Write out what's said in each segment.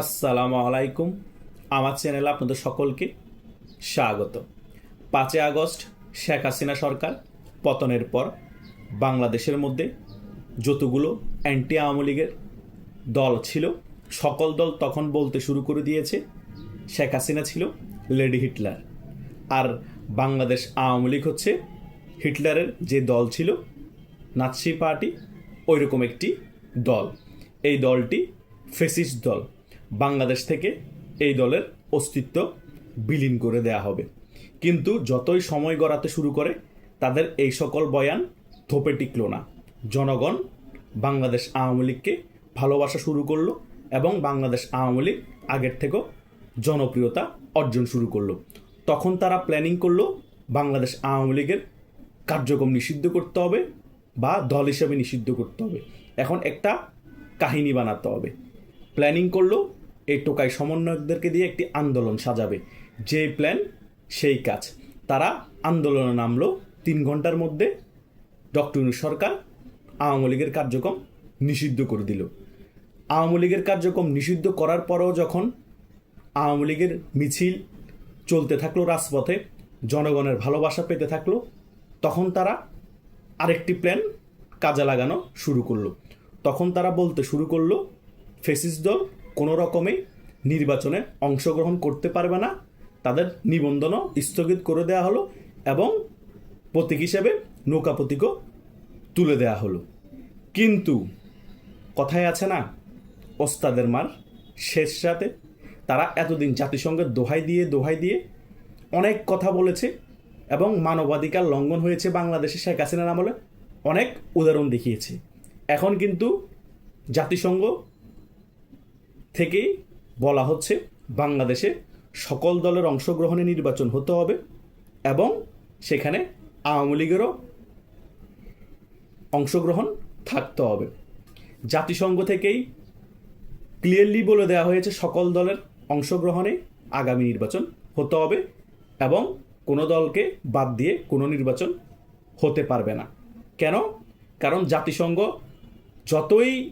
আসসালামু আলাইকুম। আমার চ্যানেলে আপনাদের সকলকে স্বাগত। পাঁচই আগস্ট, শেখ হাসিনা সরকার পতনের পর বাংলাদেশের মধ্যে যতগুলো অ্যান্টি আওয়ামী লীগের দল ছিল, সকল দল তখন বলতে শুরু করে দিয়েছে, শেখ হাসিনা ছিল লেডি হিটলার। আর বাংলাদেশ আওয়ামী লীগ হচ্ছে হিটলারের যে দল ছিল, নাৎসি পার্টি ওইরকম একটি দল। এই দলটি ফেসিস্ট দল। বাংলাদেশ থেকে এই দলের অস্তিত্ব বিলীন করে দেয়া হবে। কিন্তু যতই সময় গড়াতে শুরু করে, তাদের এই সকল বয়ান থোপে টিকল না। জনগণ বাংলাদেশ আওয়ামী লীগকে ভালোবাসা শুরু করল এবং বাংলাদেশ আওয়ামী লীগ আগের থেকেও জনপ্রিয়তা অর্জন শুরু করল। তখন তারা প্ল্যানিং করল, বাংলাদেশ আওয়ামী লীগের কার্যক্রম নিষিদ্ধ করতে হবে বা দল হিসাবে নিষিদ্ধ করতে হবে। এখন একটা কাহিনী বানাতে হবে। প্ল্যানিং করল এই টোকাই সমন্বয়কদেরকে দিয়ে একটি আন্দোলন সাজাবে। যে প্ল্যান সেই কাজ। তারা আন্দোলনে নামলো তিন ঘণ্টার মধ্যে। ডক্টর সরকার আওয়ামী লীগের কার্যক্রম নিষিদ্ধ করে দিল। আওয়ামী লীগের কার্যক্রম নিষিদ্ধ করার পরেও যখন আওয়ামী লীগের মিছিল চলতে থাকল রাজপথে, জনগণের ভালোবাসা পেতে থাকল, তখন তারা আরেকটি প্ল্যান কাজে লাগানো শুরু করল। তখন তারা বলতে শুরু করল ফেসিস দল কোনো রকমে নির্বাচনে অংশগ্রহণ করতে পারবে না। তাদের নিবন্ধনও স্থগিত করে দেওয়া হলো এবং প্রতীক হিসেবে নৌকা প্রতীকও তুলে দেওয়া হলো। কিন্তু কথায় আছে না, ওস্তাদের মার শেষ রাতে তারা এতদিন জাতিসংঘের দোহাই দিয়ে দোহাই দিয়ে অনেক কথা বলেছে এবং মানবাধিকার লঙ্ঘন হয়েছে বাংলাদেশে শেখ হাসিনার আমলে অনেক উদাহরণ দেখিয়েছে। এখন কিন্তু জাতিসংঘ থেকেই বলা হচ্ছে বাংলাদেশে সকল দলের অংশগ্রহণে নির্বাচন হতে হবে এবং সেখানে আওয়ামী লীগেরও অংশগ্রহণ থাকতে হবে। জাতিসংঘ থেকেই ক্লিয়ারলি বলে দেওয়া হয়েছে সকল দলের অংশগ্রহণে আগামী নির্বাচন হতে হবে এবং কোনো দলকে বাদ দিয়ে কোনো নির্বাচন হতে পারবে না। কেন? কারণ জাতিসংঘ যতই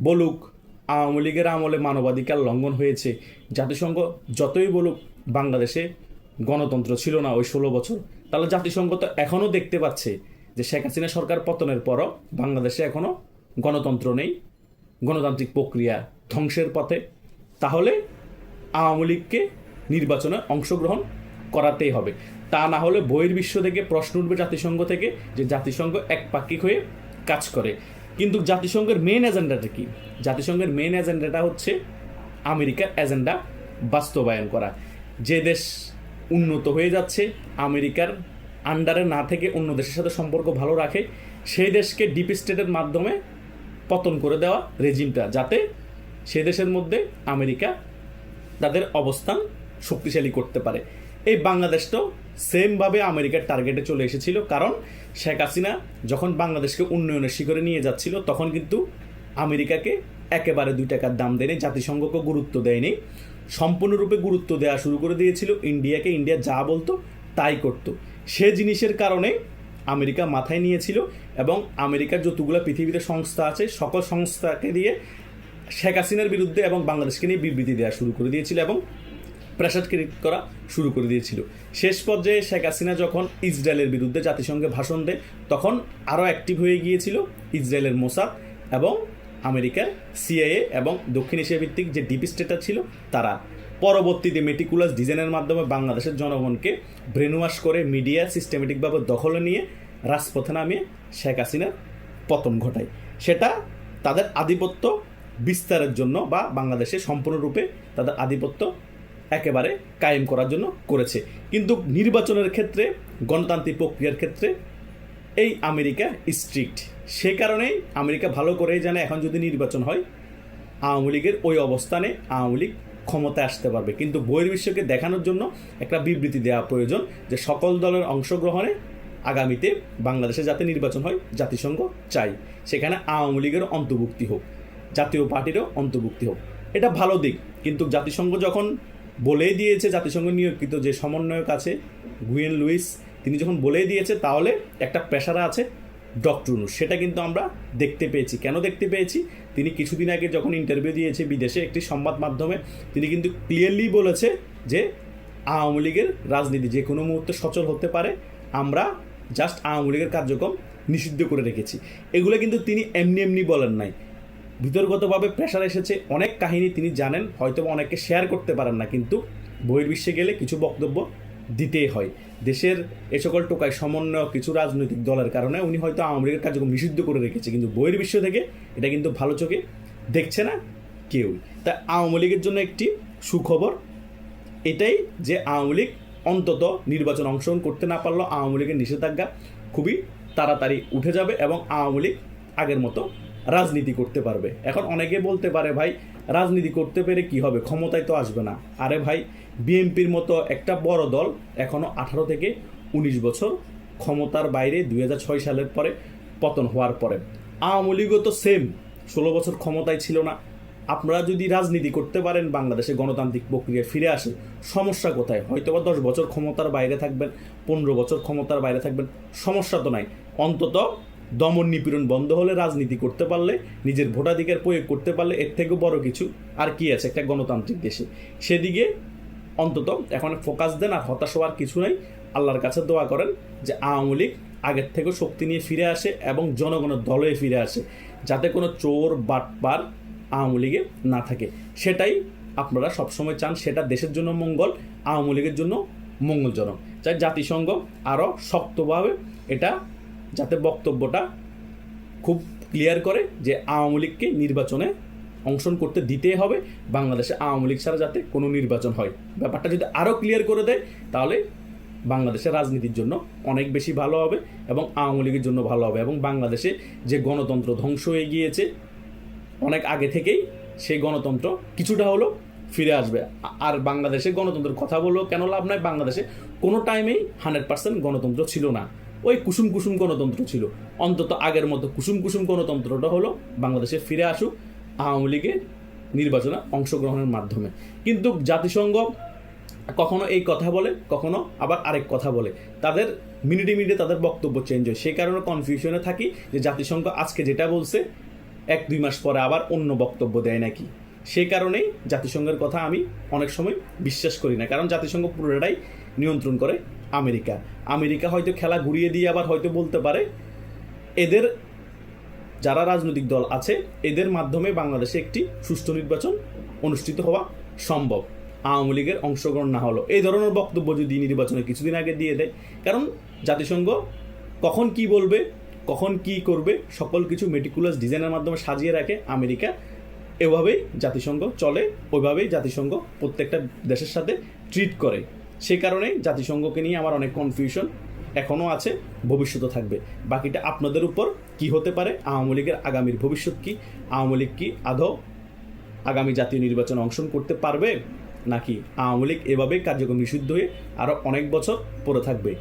বলুক আওয়ামী লীগের আমলে মানবাধিকার লঙ্ঘন হয়েছে। জাতিসংঘ যতই বলুক, বাংলাদেশে গণতন্ত্র ছিল না ওই ষোলো বছর। তাহলে জাতিসংঘ তো এখনও দেখতে পাচ্ছে যে শেখ হাসিনা সরকার পতনের পরও বাংলাদেশে এখনও গণতন্ত্র নেই, গণতান্ত্রিক প্রক্রিয়া ধ্বংসের পথে। তাহলে আওয়ামী লীগকে নির্বাচনে অংশগ্রহণ করাতেই হবে। তা না হলে বহির্বিশ্ব থেকে প্রশ্ন উঠবে জাতিসংঘ থেকে যে জাতিসংঘ একপাক্ষিক হয়ে কাজ করে। কিন্তু জাতিসংঘের মেন এজেন্ডাটা কি? জাতিসংঘের মেন এজেন্ডাটা হচ্ছে আমেরিকার এজেন্ডা বাস্তবায়ন করা। যে দেশ উন্নত হয়ে যাচ্ছে, আমেরিকার আন্ডারে না থেকে অন্য দেশের সাথে সম্পর্ক ভালো রাখে, সেই দেশকে ডিপ স্টেটের মাধ্যমে পতন করে দেওয়া রেজিমটা যাতে সে দেশের মধ্যে আমেরিকা তাদের অবস্থান শক্তিশালী করতে পারে। এই বাংলাদেশটাও সেমভাবে আমেরিকার টার্গেটে চলে এসেছিল। কারণ শেখ হাসিনা যখন বাংলাদেশকে উন্নয়নের শিখরে নিয়ে যাচ্ছিল, তখন কিন্তু আমেরিকাকে একেবারে দুই টাকার দাম দেয়নি, জাতিসংঘকে গুরুত্ব দেয়নি। সম্পূর্ণরূপে গুরুত্ব দেওয়া শুরু করে দিয়েছিল। ইন্ডিয়াকে ইন্ডিয়া যা বলতো তাই করতো। সে জিনিসের কারণে আমেরিকা মাথায় নিয়েছিল এবং আমেরিকার যতগুলো পৃথিবীতে সংস্থা আছে, সকল সংস্থাকে দিয়ে শেখ হাসিনার বিরুদ্ধে এবং বাংলাদেশকে নিয়ে বিবৃতি দেওয়া শুরু করে দিয়েছিল এবং প্রেশার ক্রিয়েট করা শুরু করে দিয়েছিল। শেষ পর্যায়ে শেখ হাসিনা যখন ইসরায়েলের বিরুদ্ধে জাতিসংঘে ভাষণ দেয়, তখন আরও অ্যাক্টিভ হয়ে গিয়েছিল ইসরায়েলের মোসাদ এবং আমেরিকার সিআইএ এবং দক্ষিণ এশিয়া ভিত্তিক যে ডিপ স্টেটার ছিল, তারা পরবর্তীতে মেটিকুলাস ডিজাইনের মাধ্যমে বাংলাদেশের জনগণকে ব্রেনওয়াশ করে মিডিয়া সিস্টেমেটিকভাবে দখলে নিয়ে রাজপথে নামিয়ে শেখ হাসিনার পতন ঘটায়। সেটা তাদের আধিপত্য বিস্তারের জন্য বা বাংলাদেশে সম্পূর্ণরূপে তাদের আধিপত্য একেবারে কায়েম করার জন্য করেছে। কিন্তু নির্বাচনের ক্ষেত্রে, গণতান্ত্রিক প্রক্রিয়ার ক্ষেত্রে এই আমেরিকা স্ট্রিক্ট সে কারণেই আমেরিকা ভালো করেই জানে এখন যদি নির্বাচন হয়, আওয়ামী লীগের ওই অবস্থানে আওয়ামী লীগ ক্ষমতায় আসতে পারবে। কিন্তু বহির্বিশ্বকে দেখানোর জন্য একটা বিবৃতি দেওয়া প্রয়োজন যে সকল দলের অংশগ্রহণে আগামীতে বাংলাদেশে যাতে নির্বাচন হয়, জাতিসংঘ চাই। সেখানে আওয়ামী লীগের অন্তর্ভুক্তি হোক, জাতীয় পার্টিরও অন্তর্ভুক্তি হোক। এটা ভালো দিক, কিন্তু জাতিসংঘ যখন বলেই দিয়েছে জাতিসংঘ নিয়োগকৃত যে সমন্বয়ক আছে গুয়েন লুইস, তিনি যখন বলেই দিয়েছে, তাহলে একটা পেশারা আছে ডক্টর ইউনুস সেটা কিন্তু আমরা দেখতে পেয়েছি। কেন দেখতে পেয়েছি? তিনি কিছুদিন আগে যখন ইন্টারভিউ দিয়েছে বিদেশে একটি সংবাদ মাধ্যমে, তিনি কিন্তু ক্লিয়ারলি বলেছে যে আওয়ামী লীগের রাজনীতি যে কোনো মুহূর্তে সচল হতে পারে, আমরা জাস্ট আওয়ামী লীগের কার্যক্রম নিষিদ্ধ করে রেখেছি। এগুলো কিন্তু তিনি এমনি এমনি বলেন নাই। বিতর্কতভাবে প্রেশার এসেছে। অনেক কাহিনী তিনি জানেন হয়তো বা অনেককে শেয়ার করতে পারেন না, কিন্তু বহির্বিশ্বে গেলে কিছু বক্তব্য দিতেই হয়। দেশের এ সকল টোকায় সমন্বয় কিছু রাজনৈতিক দলের কারণে উনি হয়তো আওয়ামী লীগের কার্যক্রম নিষিদ্ধ করে রেখেছে, কিন্তু বহির্বিশ্ব থেকে এটা কিন্তু ভালো চোখে দেখছে না কেউ। তা আওয়ামী লীগের জন্য একটি সুখবর, এটাই যে আওয়ামী লীগ অন্তত নির্বাচন অংশগ্রহণ করতে না পারলেও আওয়ামী লীগের নিষেধাজ্ঞা খুবই তাড়াতাড়ি উঠে যাবে এবং আওয়ামী লীগ আগের মতো রাজনীতি করতে পারবে। এখন অনেকে বলতে পারে, ভাই, রাজনীতি করতে পেরে কি হবে? ক্ষমতায় তো আসবে না। আরে ভাই, বিএনপির মতো একটা বড় দল এখনও আঠারো থেকে উনিশ বছর ক্ষমতার বাইরে দুই হাজার ছয় সালের পরে পতন হওয়ার পরে। আওয়ামী লীগও তো সেম ষোলো বছর ক্ষমতায় ছিল না। আপনারা যদি রাজনীতি করতে পারেন, বাংলাদেশে গণতান্ত্রিক প্রক্রিয়া ফিরে আসে, সমস্যা কোথায়? হয়তো বা দশ বছর ক্ষমতার বাইরে থাকবেন, পনেরো বছর ক্ষমতার বাইরে থাকবেন, সমস্যা তো নাই। অন্তত দমন নিপীড়ন বন্ধ হলে রাজনীতি করতে পারলে, নিজের ভোটাধিকার প্রয়োগ করতে পারলে এর থেকেও বড় কিছু। আর কি আছে? একটা গণতান্ত্রিক দেশে। সেদিকে অন্তত এখন ফোকাস দেন আর হতাশ হওয়ার কিছু নাই। আল্লাহর কাছে দোয়া করেন যে আওয়ামী লীগ আগের থেকেও শক্তি নিয়ে ফিরে আসে এবং জনগণের দলে ফিরে আসে, যাতে কোনো চোর, বাটপার আওয়ামী লীগে না থাকে। সেটাই আপনারা সবসময় চান, সেটা দেশের জন্য মঙ্গল, আওয়ামী লীগের জন্য মঙ্গলজনক। চাই জাতিসংঘ আরও শক্তভাবে এটা যাতে বক্তব্যটা খুব ক্লিয়ার করে যে আওয়ামী লীগকে নির্বাচনে অংশগ্রহণ করতে দিতেই হবে, বাংলাদেশে আওয়ামী লীগ ছাড়া যাতে কোনো নির্বাচন হয়। ব্যাপারটা যদি আরও ক্লিয়ার করে দেয়, তাহলে বাংলাদেশের রাজনীতির জন্য অনেক বেশি ভালো হবে এবং আওয়ামী লীগের জন্য ভালো হবে এবং বাংলাদেশে যে গণতন্ত্র ধ্বংস হয়ে গিয়েছে, অনেক আগে থেকেই সেই গণতন্ত্র কিছুটা হলো ফিরে আসবে। আর বাংলাদেশে গণতন্ত্রের কথা বললেও কেন লাভ নাই? বাংলাদেশে কোনো টাইমেই হান্ড্রেড পার্সেন্ট গণতন্ত্র ছিল না। ওই কুসুম কুসুম গণতন্ত্র ছিল। অন্তত আগের মতো কুসুম কুসুম গণতন্ত্রটা হলো বাংলাদেশে ফিরে আসুক আওয়ামী লীগের নির্বাচনে অংশগ্রহণের মাধ্যমে। কিন্তু জাতিসংঘ কখনো এই কথা বলে, কখনো আবার আরেক কথা বলে। তাদের মিনিটে মিনিটে তাদের বক্তব্য চেঞ্জ হয়। সেই কারণে কনফিউশনে থাকি যে জাতিসংঘ আজকে যেটা বলছে, এক দুই মাস পরে আবার অন্য বক্তব্য দেয় নাকি। সেই কারণেই জাতিসংঘের কথা আমি অনেক সময় বিশ্বাস করি না। কারণ জাতিসংঘ পুরোটাই নিয়ন্ত্রণ করে আমেরিকা। আমেরিকা হয়তো খেলা ঘুরিয়ে দিয়ে আবার হয়তো বলতে পারে, এদের যারা রাজনৈতিক দল আছে, এদের মাধ্যমে বাংলাদেশে একটি সুষ্ঠু নির্বাচন অনুষ্ঠিত হওয়া সম্ভব। আওয়ামী লীগের অংশগ্রহণ না হলো এই ধরনের বক্তব্য যদি নির্বাচনে কিছুদিন আগে দিয়ে দেয়, কারণ জাতিসংঘ কখন কি বলবে, কখন কি করবে, সকল কিছু মেটিকুলাস ডিজাইনের মাধ্যমে সাজিয়ে রাখে আমেরিকা। এভাবেই জাতিসংঘ চলে, ওইভাবেই জাতিসংঘ প্রত্যেকটা দেশের সাথে ট্রিট করে। সেই কারণেই জাতিসংঘকে নিয়ে আমার অনেক কনফিউশন এখনও আছে ভবিষ্যতে থাকবে। বাকিটা আপনাদের উপর কি হতে পারে, আওয়ামী লীগের আগামীর ভবিষ্যৎ কি, আওয়ামী লীগ কি আদৌ আগামী জাতীয় নির্বাচনে অংশগ্রহণ করতে পারবে, নাকি আওয়ামী লীগ এভাবেই কার্যক্রম নিষিদ্ধ হয়ে আরও অনেক বছর পড়ে থাকবে,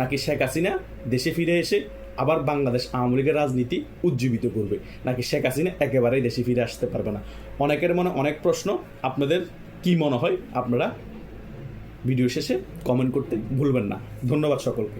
নাকি শেখ হাসিনা দেশে ফিরে এসে আবার বাংলাদেশ আওয়ামী লীগের রাজনীতি উজ্জীবিত করবে। নাকি শেখ হাসিনা একেবারেই দেশে ফিরে আসতে পারবে না? অনেকের মনে অনেক প্রশ্ন, আপনাদের কি মনে হয় আপনারা ভিডিও শেষে কমেন্ট করতে ভুলবেন না। ধন্যবাদ সকলকে।